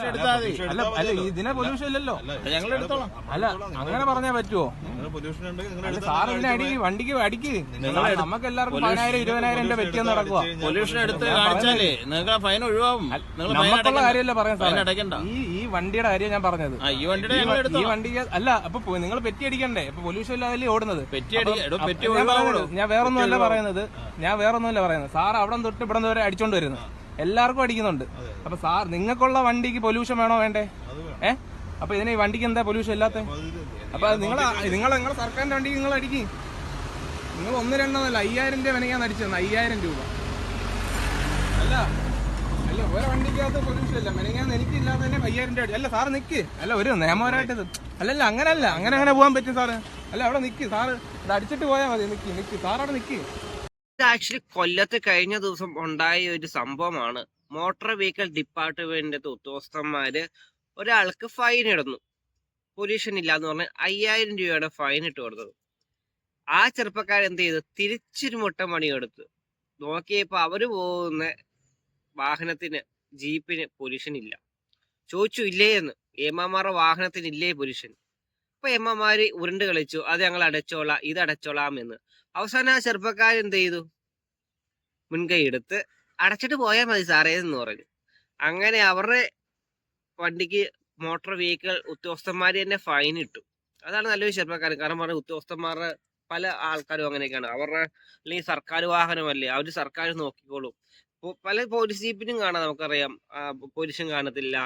അല്ല അല്ല ഇതിനെ പൊല്യൂഷൻ ഇല്ലല്ലോ. ഞങ്ങൾ എടുത്തോളാം. അല്ല അങ്ങനെ പറഞ്ഞാൽ പറ്റുമോ പൊല്യൂഷൻ ഉണ്ടെങ്കിൽ നിങ്ങൾ അല്ല സാർ ഇതിനെ അടിക്ക് വണ്ടിക്ക് അടിക്ക്. നമുക്ക് എല്ലാവർക്കും പതിനായിരം ഇരുപതിനായിരം രൂപ വ്യക്തിയെന്ന് നടക്കുക പൊല്യൂഷൻ എടുത്ത് കാണിച്ചാലേ നിങ്ങൾക്ക് ഫൈൻ ഒഴിവാകും നമുക്കുള്ള കാര്യമല്ല പറയാൻ സാർ ഈ ഈ വണ്ടിയുടെ കാര്യം ഞാൻ പറഞ്ഞത്. ഈ വണ്ടിയുടെ ഈ വണ്ടിക്ക് അല്ല അപ്പൊ നിങ്ങൾ പെറ്റി അടിക്കണ്ടേ? ഇപ്പൊ പൊല്യൂഷൻ ഇല്ലാതല്ലേ ഓടുന്നത്? ഞാൻ വേറൊന്നുമല്ല പറയുന്നത് ഞാൻ വേറൊന്നുമല്ല പറയുന്നത് ഞാൻ വേറൊന്നും അല്ല പറയുന്നത്. സാർ അവിടെ തൊട്ട് ഇവിടെ വരെ അടിച്ചോണ്ട് വരുന്നു. എല്ലാവർക്കും അടിക്കുന്നുണ്ട്. അപ്പൊ സാർ നിങ്ങൾക്കുള്ള വണ്ടിക്ക് പൊല്യൂഷൻ വേണോ വേണ്ടേ? ഏ? അപ്പൊ ഇതിന് ഈ വണ്ടിക്ക് എന്താ പൊല്യൂഷൻ ഇല്ലാത്ത? അപ്പൊ നിങ്ങൾ നിങ്ങൾ നിങ്ങളെ സർക്കാരിന്റെ വണ്ടിക്ക് നിങ്ങൾ അടിക്കും. നിങ്ങൾ ഒന്ന് രണ്ടെന്നല്ല അയ്യായിരം രൂപ വിനയാന്ന് അടിച്ചത് അയ്യായിരം രൂപ. അല്ല അല്ല ഒരു വണ്ടിക്കകത്ത് പൊല്യൂഷൻ ഇല്ല. മെനങ്ങാന്ന് എനിക്കില്ലാതെ തന്നെ അയ്യായിരം രൂപ അല്ല സാർ നിക്ക്. അല്ല ഒരു നിയമപരമായിട്ട് അല്ലല്ല അങ്ങനല്ല. അങ്ങനെ അങ്ങനെ പോകാൻ പറ്റും സാറ്. അല്ല അവിടെ നിക്ക്. സാറ് ഇത് അടിച്ചിട്ട് പോയാൽ മതി. നിക്ക് നിക്ക്. സാർ അവിടെ നിക്ക്. ആക്ച്വലി കൊല്ലത്ത് കഴിഞ്ഞ ദിവസം ഉണ്ടായ ഒരു സംഭവമാണ്. മോട്ടോർ വെഹിക്കിൾ ഡിപ്പാർട്ട്മെന്റിന്റെ ഉദ്യോഗസ്ഥന്മാര് ഒരാൾക്ക് ഫൈൻ ഇടുന്നു. പൊല്യൂഷൻ ഇല്ല എന്ന് പറഞ്ഞ് അയ്യായിരം രൂപയുടെ ഫൈൻ ഇട്ട് കൊടുത്തത്. ആ ചെറുപ്പക്കാരൻ എന്ത് ചെയ്തു? തിരിച്ചൊരു മുട്ട മണി എടുത്തു നോക്കിയപ്പോ അവർ പോകുന്ന വാഹനത്തിന് ജീപ്പിന് പൊല്യൂഷൻ ഇല്ല. ചോദിച്ചു ഇല്ലേ എന്ന്? ഏമാമാരുടെ വാഹനത്തിന് ഇല്ലേ പൊല്യൂഷൻ അപ്പൊ എമ്മമാര് ഉരുണ്ട് കളിച്ചു അത് ഞങ്ങൾ അടച്ചോളാം ഇത് അടച്ചോളാം എന്ന്. അവസാനം ആ ചെറുപ്പക്കാരെന്ത് ചെയ്തു? മുൻകൈ എടുത്ത് അടച്ചിട്ട് പോയാൽ മതി സാറേ എന്ന് പറഞ്ഞു. അങ്ങനെ അവരുടെ വണ്ടിക്ക് മോട്ടോർ വെഹിക്കിൾ ഉദ്യോഗസ്ഥന്മാർ തന്നെ ഫൈൻ ഇട്ടു. അതാണ് നല്ലൊരു ചെറുപ്പക്കാരൻ കാരണം പറഞ്ഞ ഉദ്യോഗസ്ഥന്മാരുടെ പല ആൾക്കാരും അങ്ങനെയൊക്കെയാണ്. അവരുടെ അല്ലെങ്കിൽ സർക്കാർ വാഹനമല്ലേ അവർ സർക്കാർ നോക്കിക്കോളും. പല പോലീസ് ജീപ്പിനും കാണാം നമുക്കറിയാം. പോലീസും കാണത്തില്ല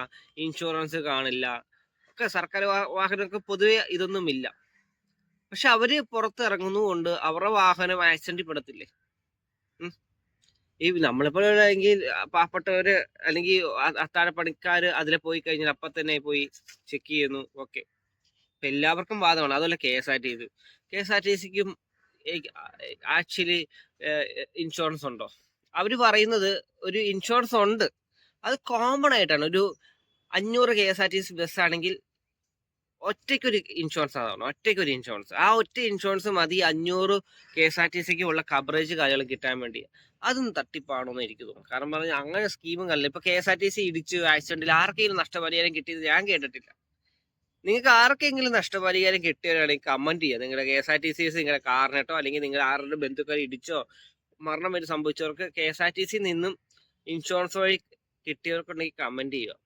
ഇൻഷുറൻസ് കാണില്ല. ഒക്കെ സർക്കാർ വാഹനമൊക്കെ പൊതുവെ ഇതൊന്നും ഇല്ല പക്ഷെ അവർ പുറത്തിറങ്ങുന്നതുകൊണ്ട് അവരുടെ വാഹനം ആക്സിഡന്റ് പെടത്തില്ലേ. ഈ നമ്മളെപ്പോലെങ്കിൽ പാവപ്പെട്ടവര് അല്ലെങ്കിൽ അത്താഴപ്പണിക്കാര് അത്താഴ പണിക്കാർ അതിലെ പോയി കഴിഞ്ഞാൽ അപ്പൊ തന്നെ പോയി ചെക്ക് ചെയ്യുന്നു. ഓക്കെ ഇപ്പൊ എല്ലാവർക്കും വാദമാണ്. അതുപോലെ K S R T C K S R T സിക്കും actually insurance ഉണ്ടോ? അവർ പറയുന്നത് ഒരു ഇൻഷുറൻസ് ഉണ്ട്. അത് കോമൺ ആയിട്ടാണ്. ഒരു അഞ്ഞൂറ് K S R T C bus ആണെങ്കിൽ ഒറ്റയ്ക്കൊരു ഇൻഷുറൻസ് അതാണ്. ഒറ്റയ്ക്കൊരു ഇൻഷുറൻസ് ആ ഒറ്റ ഇൻഷുറൻസ് മതി. അഞ്ഞൂറ് കെ എസ് ആർ ടി സിക്ക് ഉള്ള കവറേജ് കാര്യങ്ങൾ കിട്ടാൻ വേണ്ടി. അതും തട്ടിപ്പാണോ എന്ന് എനിക്ക് തോന്നുന്നു. കാരണം പറഞ്ഞാൽ അങ്ങനെ സ്കീമും കണ്ടില്ല. ഇപ്പൊ K S R T C ഇടിച്ചു ആക്സിഡന്റിൽ ആർക്കെങ്കിലും നഷ്ടപരിഹാരം കിട്ടിയത് ഞാൻ കേട്ടിട്ടില്ല. നിങ്ങൾക്ക് ആർക്കെങ്കിലും നഷ്ടപരിഹാരം കിട്ടിയവരാണെങ്കിൽ കമന്റ് ചെയ്യുക. നിങ്ങളുടെ K S R T C നിങ്ങളുടെ കാറിനെട്ടോ അല്ലെങ്കിൽ നിങ്ങൾ ആരുടെ ബന്ധുക്കൾ ഇടിച്ചോ മരണം വരെ സംഭവിച്ചവർക്ക് K S R T C നിന്നും ഇൻഷുറൻസ് വഴി കിട്ടിയവർക്കുണ്ടെങ്കിൽ കമന്റ് ചെയ്യുക.